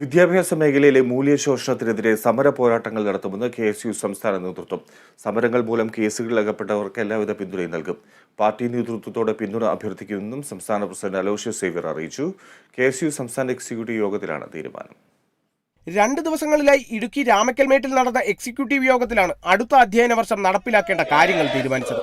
വിദ്യാഭ്യാസ മേഖലയിലെ മൂല്യശോഷണത്തിനെതിരെ സമര പോരാട്ടങ്ങൾ നടത്തുമെന്ന് കെ എസ് യു സംസ്ഥാന നേതൃത്വം. സമരങ്ങൾ മൂലം കേസുകളിൽ അകപ്പെട്ടവർക്ക് എല്ലാവിധ പിന്തുണയും നൽകും. പാർട്ടി നേതൃത്വത്തോടെ പിന്തുണ അഭ്യർത്ഥിക്കുമെന്നും സംസ്ഥാന പ്രസിഡന്റ് അലോഷ്യസ് സേവ്യർ അറിയിച്ചു. കെ എസ് യു സംസ്ഥാന എക്സിക്യൂട്ടീവ് യോഗത്തിലാണ് തീരുമാനം. രണ്ട് ദിവസങ്ങളിലായി ഇടുക്കി രാമക്കൽമേട്ടിൽ നടന്ന എക്സിക്യൂട്ടീവ് യോഗത്തിലാണ് അടുത്ത അധ്യയന വർഷം നടപ്പിലാക്കേണ്ട കാര്യങ്ങൾ തീരുമാനിച്ചത്.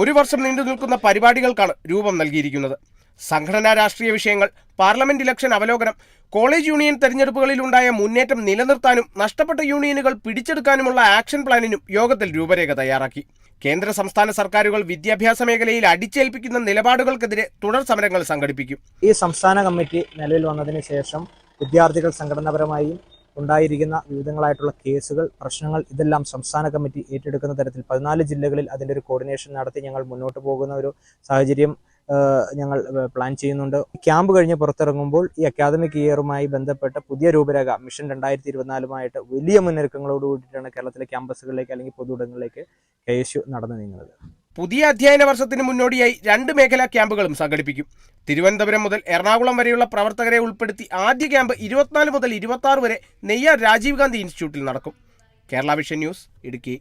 ഒരു വർഷം നീണ്ടു നിൽക്കുന്ന പരിപാടികൾക്കാണ് രൂപം നൽകിയിരിക്കുന്നത്. സംഘടനാ രാഷ്ട്രീയ വിഷയങ്ങൾ പാർലമെന്റ് ഇലക്ഷൻ അവലോകനം കോളേജ് യൂണിയൻ തെരഞ്ഞെടുപ്പുകളിലുണ്ടായ മുന്നേറ്റം നിലനിർത്താനും നഷ്ടപ്പെട്ട യൂണിയനുകൾ പിടിച്ചെടുക്കാനുമുള്ള ആക്ഷൻ പ്ലാനിനും യോഗത്തിൽ രൂപരേഖ തയ്യാറാക്കി. കേന്ദ്ര സംസ്ഥാന സർക്കാരുകൾ വിദ്യാഭ്യാസ മേഖലയിൽ അടിച്ചേൽപ്പിക്കുന്ന നിലപാടുകൾക്കെതിരെ തുടർ സമരങ്ങൾ സംഘടിപ്പിക്കും. ഈ സംസ്ഥാന കമ്മിറ്റി നിലവിൽ വന്നതിന് ശേഷം വിദ്യാർത്ഥികൾ സംഘടനാപരമായും ഉണ്ടായിരിക്കുന്ന വിവിധങ്ങളായിട്ടുള്ള കേസുകൾ പ്രശ്നങ്ങൾ ഇതെല്ലാം സംസ്ഥാന കമ്മിറ്റി ഏറ്റെടുക്കുന്ന തരത്തിൽ പതിനാല് ജില്ലകളിൽ അതിന്റെ ഒരു കോർഡിനേഷൻ നടത്തി ഞങ്ങൾ മുന്നോട്ട് പോകുന്ന ഒരു സാഹചര്യം ഞങ്ങൾ പ്ലാൻ ചെയ്യുന്നുണ്ട്. ക്യാമ്പ് കഴിഞ്ഞ് പുറത്തിറങ്ങുമ്പോൾ ഈ അക്കാദമിക് ഇയറുമായി ബന്ധപ്പെട്ട പുതിയ രൂപരേഖ മിഷൻ രണ്ടായിരത്തി ഇരുപത്തിനാലുമായിട്ട് വലിയ മുന്നൊരുക്കങ്ങളോട് കൂടിയിട്ടാണ് കേരളത്തിലെ ക്യാമ്പസുകളിലേക്ക് അല്ലെങ്കിൽ പൊതുവിടങ്ങളിലേക്ക് കെ നടന്നു നീങ്ങുന്നത്. പുതിയ അധ്യയന വർഷത്തിന് മുന്നോടിയായി രണ്ട് മേഖലാ ക്യാമ്പുകളും സംഘടിപ്പിക്കും. തിരുവനന്തപുരം മുതൽ എറണാകുളം വരെയുള്ള പ്രവർത്തകരെ ഉൾപ്പെടുത്തി ആദ്യ ക്യാമ്പ് ഇരുപത്തിനാല് മുതൽ ഇരുപത്തി വരെ നെയ്യാർ രാജീവ് ഗാന്ധി ഇൻസ്റ്റിറ്റ്യൂട്ടിൽ നടക്കും. Kerala vision news Idukki.